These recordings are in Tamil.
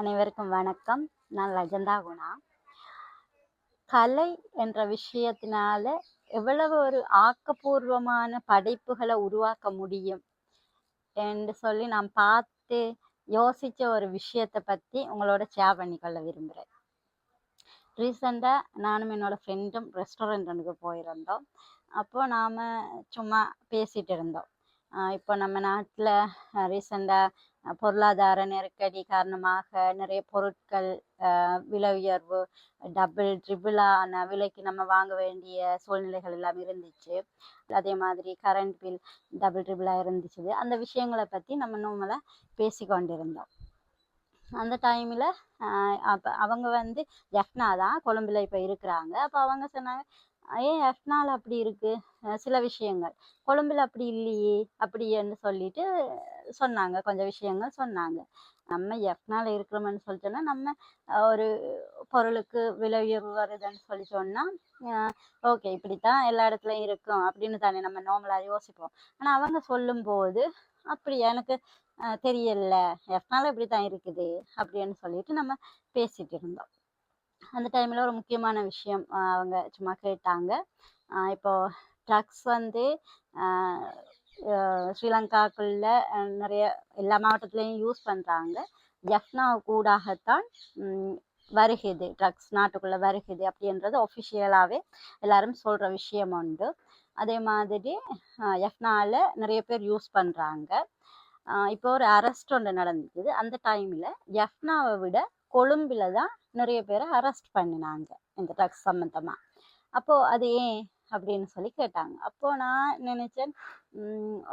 அனைவருக்கும் வணக்கம். நான் லஜந்தா குணா. கலை என்ற விஷயத்தினால எவ்வளவு ஒரு ஆக்கப்பூர்வமான படைப்புகளை உருவாக்க முடியும் என்று சொல்லி நான் பார்த்து யோசிச்ச ஒரு விஷயத்தை பற்றி உங்களோட ஷேர் பண்ணிக்கொள்ள விரும்புகிறேன் ரீசெண்டாக நானும் என்னோட ஃப்ரெண்டும் ரெஸ்டாரண்ட் ஒன்றுக்கு போயிருந்தோம். அப்போ நாம் சும்மா பேசிட்டு இருந்தோம். ஆஹ் இப்போ நம்ம நாட்டில் ரீசெண்டாக பொருளாதார நெருக்கடி காரணமாக நிறைய பொருட்கள் விலை உயர்வு டபுள் ட்ரிபிளான விலைக்கு நம்ம வாங்க வேண்டிய சூழ்நிலைகள் எல்லாம் இருந்துச்சு. அதே மாதிரி கரண்ட் பில் டபுள் ட்ரிபிளாக இருந்துச்சு. அந்த விஷயங்களை பற்றி நம்ம நம்மளை பேசி கொண்டிருந்தோம் அந்த டைமில் அப்போ அவங்க வந்து ஜக்னா தான் கொழும்பில் இப்போ இருக்கிறாங்க. அப்போ அவங்க சொன்னாங்க ஏன் எஃப்னால் அப்படி இருக்குது சில விஷயங்கள். கொழும்புல அப்படி இல்லையே அப்படின்னு சொல்லிட்டு சொன்னாங்க. கொஞ்சம் விஷயங்கள் சொன்னாங்க. நம்ம எஃப்னால் இருக்கிறோம்னு சொல்லிட்டோன்னா நம்ம ஒரு பொருளுக்கு விலை உயர்வு வருதுன்னு சொல்லி சொன்னால் ஓகே இப்படித்தான் எல்லா இடத்துலையும் இருக்கும் அப்படின்னு தானே நம்ம நார்மலாக யோசிப்போம். ஆனால் அவங்க சொல்லும்போது அப்படி எனக்கு தெரியல. எஃப்னால் இப்படி தான் இருக்குது அப்படின்னு சொல்லிட்டு நம்ம பேசிகிட்டு இருந்தோம். அந்த டைமில் ஒரு முக்கியமான விஷயம் அவங்க சும்மா கேட்டாங்க. இப்போ ட்ரக்ஸ் வந்து ஸ்ரீலங்காக்குள்ளே ஸ்ரீலங்காக்குள்ள நிறைய எல்லா மாவட்டத்துலேயும் யூஸ் பண்ணுறாங்க ஜஃப்னா கூடாகத்தான் வருகிறது. வருகுது ட்ரக்ஸ் நாட்டுக்குள்ளே வருகுது அப்படின்றது ஒஃபிஷியலாகவே எல்லாரும் சொல்கிற விஷயம் உண்டு. அதே மாதிரி எஃப்னால நிறைய பேர் யூஸ் பண்ணுறாங்க இப்போ ஒரு அரெஸ்ட் ஒன்று நடந்துக்குது அந்த டைமில் எஃப்னாவை விட கொழும்பில் தான் நிறைய பேரை அரெஸ்ட் பண்ணினாங்க இந்த ட்ரக்ஸ் சம்மந்தமாக அப்போது அது ஏன் அப்படின்னு சொல்லி கேட்டாங்க. அப்போது நான் நினச்சேன்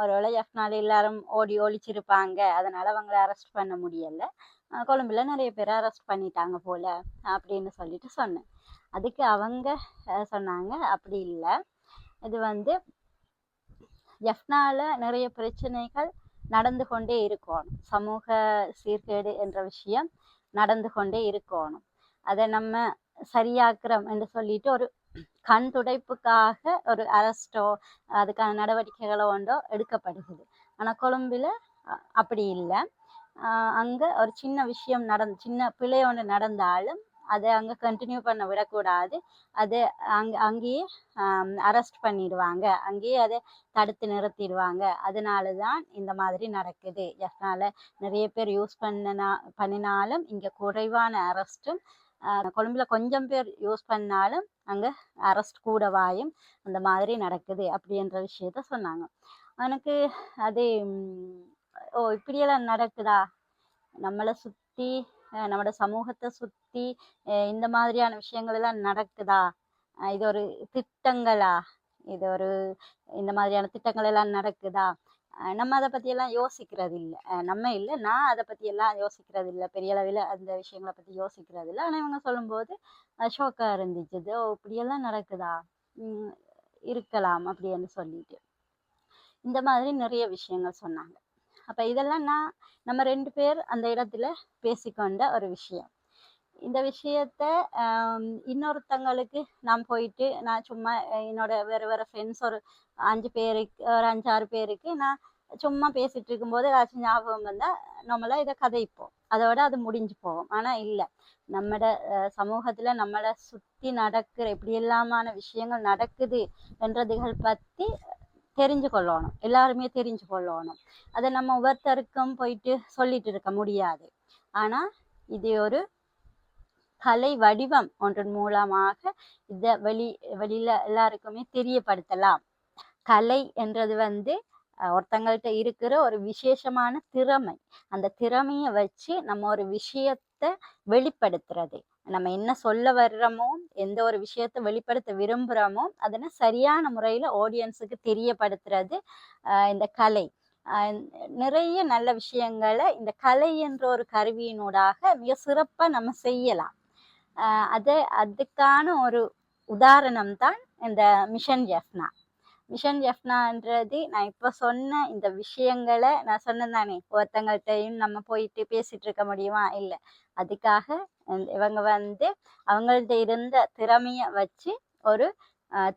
ஒருவேளை எஃப்னால் எல்லாரும் ஓடி ஒழிச்சிருப்பாங்க அதனால் அவங்கள அரெஸ்ட் பண்ண முடியலை. கொழும்பில் நிறைய பேர் அரெஸ்ட் பண்ணிட்டாங்க போல அப்படின்னு சொல்லிட்டு சொன்னேன். அதுக்கு அவங்க சொன்னாங்க அப்படி இல்லை. இது வந்து எஃப்னால நிறைய பிரச்சனைகள் நடந்து கொண்டே இருக்கும். சமூக சீர்கேடு என்ற விஷயம் நடந்து கொண்டே இருக்கணும். அதை நம்ம சரியாக்குறோம் என்று சொல்லிட்டு ஒரு கண் துடைப்புக்காக ஒரு அரெஸ்டோ அதுக்கான நடவடிக்கைகளோ ஒன்றோ எடுக்கப்படுகிறது. ஆனால் கொழும்பில் அப்படி இல்லை. அங்கே ஒரு சின்ன விஷயம் நடந்து சின்ன பிழை ஒன்று நடந்தாலும் அதை அங்கே கண்டினியூ பண்ண விடக்கூடாது. அதை அங்கே அங்கேயே அரெஸ்ட் பண்ணிடுவாங்க. அங்கேயே அதை தடுத்து நிறுத்திடுவாங்க. அதனால தான் இந்த மாதிரி நடக்குது. எஃப்னால் நிறைய பேர் யூஸ் பண்ணனா பண்ணினாலும் இங்கே குறைவான அரெஸ்ட்டும் கொழும்புல கொஞ்சம் பேர் யூஸ் பண்ணாலும் அங்கே அரெஸ்ட் கூடவாயும் அந்த மாதிரி நடக்குது அப்படின்ற விஷயத்த சொன்னாங்க. எனக்கு அது ஓ இப்படியெல்லாம் நடக்குதா? நம்மளை சுற்றி நம்மளோட சமூகத்தை சுற்றி இந்த மாதிரியான விஷயங்கள் எல்லாம் நடக்குதா? இது ஒரு திட்டங்களா? இது ஒரு இந்த மாதிரியான திட்டங்கள் எல்லாம் நடக்குதா? நம்ம அதை பற்றியெல்லாம் யோசிக்கிறது இல்லை நம்ம இல்லை நான் அதை பற்றியெல்லாம் யோசிக்கிறது இல்லை பெரிய அளவில் அந்த விஷயங்களை பற்றி யோசிக்கிறது இல்லை ஆனால் இவங்க சொல்லும்போது ஷோக்காக இருந்துச்சு. ஓ இப்படியெல்லாம் நடக்குதா? இருக்கலாம் அப்படின்னு சொல்லிட்டு. இந்த மாதிரி நிறைய விஷயங்கள் சொன்னாங்க. அப்போ இதெல்லாம் நான் நம்ம ரெண்டு பேர் அந்த இடத்துல பேசிக்கொண்ட ஒரு விஷயம். இந்த விஷயத்த இன்னொருத்தங்களுக்கு நான் போயிட்டு நான் சும்மா என்னோட வேறு வேறு ஃப்ரெண்ட்ஸ் ஒரு அஞ்சு பேருக்கு ஒரு அஞ்சாறு பேருக்கு நான் சும்மா பேசிட்டு இருக்கும்போது ஏதாச்சும் ஞாபகம் வந்தால் நம்மளாம் இதை கதைப்போம். அதோட அது முடிஞ்சு போகும். ஆனால் இல்லை. நம்மட சமூகத்தில் நம்மளை சுற்றி நடக்கிற இப்படி எல்லாமான விஷயங்கள் நடக்குது என்றதுகள் பற்றி தெரிஞ்சு கொள்ளணும். எல்லாருமே தெரிஞ்சு கொள்ளணும். அதை நம்ம ஒவ்வொருத்தருக்கும் போயிட்டு சொல்லிட்டு இருக்க முடியாது. ஆனால் இது ஒரு கலை வடிவம் ஒன்றின் மூலமாக இதை வெளி வெளியில எல்லாருக்குமே தெரியப்படுத்தலாம். கலை என்றது வந்து ஒருத்தங்கள்ட்ட இருக்கிற ஒரு விசேஷமான திறமை. அந்த திறமையை வச்சு நம்ம ஒரு விஷயத்தை வெளிப்படுத்துறது. நம்ம என்ன சொல்ல வர்றோமோ எந்த ஒரு விஷயத்தை வெளிப்படுத்த விரும்புகிறோமோ அதனை சரியான முறையில் ஆடியன்ஸுக்கு தெரியப்படுத்துறது இந்த கலை. நிறைய நல்ல விஷயங்களை இந்த கலை என்ற ஒரு கருவியினூடாக மிக சிறப்பாக நம்ம செய்யலாம். அது அதுக்கான ஒரு உதாரணம் தான் இந்த மிஷன் ஜெஃப்னா. மிஷன் ஜெஃப்னான்றது நான் இப்போ சொன்ன இந்த விஷயங்களை நான் சொன்னேன் தானே ஒருத்தங்கள்ட்டையும் நம்ம போயிட்டு பேசிகிட்டு இருக்க முடியுமா? இல்லை. அதுக்காக இவங்க வந்து அவங்கள்ட்ட இருந்த திறமையை வச்சு ஒரு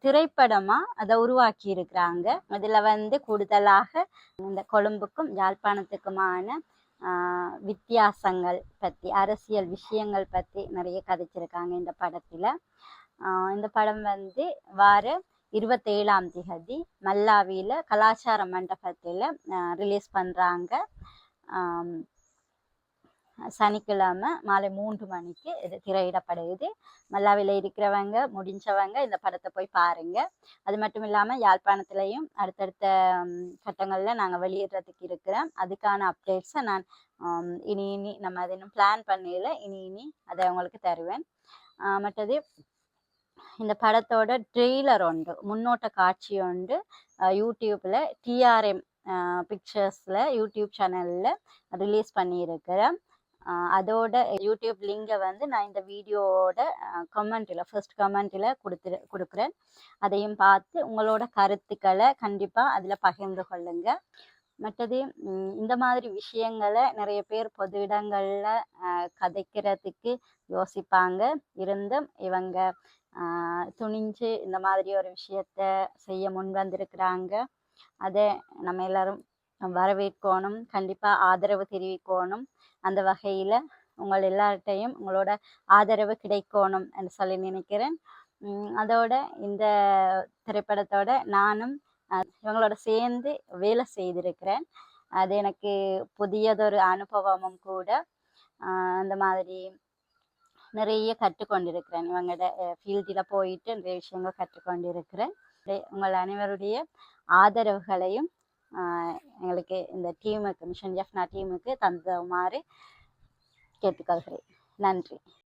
திரைப்படமாக அதை உருவாக்கி இருக்கிறாங்க அதில் வந்து கூடுதலாக இந்த கொழும்புக்கும் யாழ்ப்பாணத்துக்குமான வித்தியாசங்கள் பற்றி அரசியல் விஷயங்கள் பற்றி நிறைய கதைச்சிருக்காங்க இந்த படத்தில். இந்த படம் வந்து வார இருபத்தேழாம் திகதி மல்லாவியில் கலாச்சார மண்டபத்தில் ரிலீஸ் பண்ணுறாங்க சனிக்கிழமை மாலை மூன்று மணிக்கு இது திரையிடப்படுது மல்லாவில் இருக்கிறவங்க முடிஞ்சவங்க இந்த படத்தை போய் பாருங்க. அது மட்டும் இல்லாமல் யாழ்ப்பாணத்துலேயும் அடுத்தடுத்த கட்டங்களில் நாங்கள் வெளியிடுறதுக்கு இருக்கிறோம். அதுக்கான அப்டேட்ஸை நான் இனி இனி நம்ம அதை இன்னும் பிளான் பண்ணல. இனி இனி அதை உங்களுக்கு தருவேன். மற்றது இந்த படத்தோட ட்ரெய்லர் உண்டு. முன்னோட்ட காட்சி உண்டு. யூடியூப்பில் டிஆர்எம் பிக்சர்ஸில் யூடியூப் சேனலில் ரிலீஸ் பண்ணியிருக்கிறேன் அதோட யூடியூப் லிங்கை வந்து நான் இந்த வீடியோவோட கமெண்ட்டில் ஃபர்ஸ்ட் கமெண்ட்டில் கொடுத்துரு கொடுக்குறேன். அதையும் பார்த்து உங்களோட கருத்துக்களை கண்டிப்பாக அதில் பகிர்ந்து கொள்ளுங்கள் மற்றது இந்த மாதிரி விஷயங்களை நிறைய பேர் பொது இடங்களில் கதைக்கிறதுக்கு யோசிப்பாங்க. இருந்தும் இவங்க துணிஞ்சு இந்த மாதிரி ஒரு விஷயத்த செய்ய முன் வந்திருக்கிறாங்க. அதை நம்ம எல்லாரும் வரவேற்கணும். கண்டிப்பாக ஆதரவு தெரிவிக்கணும். அந்த வகையில் உங்கள் எல்லார்ட்டையும் உங்களோட ஆதரவு கிடைக்கணும் என்று சொல்லி நினைக்கிறேன். அதோட இந்த திரைப்படத்தோட நானும் இவங்களோட சேர்ந்து வேலை செய்திருக்கிறேன். அது எனக்கு புதியதொரு அனுபவமும் கூட அந்த மாதிரி நிறைய கற்றுக்கொண்டிருக்கிறேன். இவங்களோட ஃபீல்டில் போயிட்டு நிறைய விஷயங்கள் கற்றுக்கொண்டிருக்கிறேன். உங்கள் அனைவருடைய ஆதரவுகளையும் எங்களுக்கு இந்த டீமுக்கு மிஷன் ஜெஃப்னா டீமுக்கு தந்துமாறு கேட்டுக்கொள்கிறேன். நன்றி.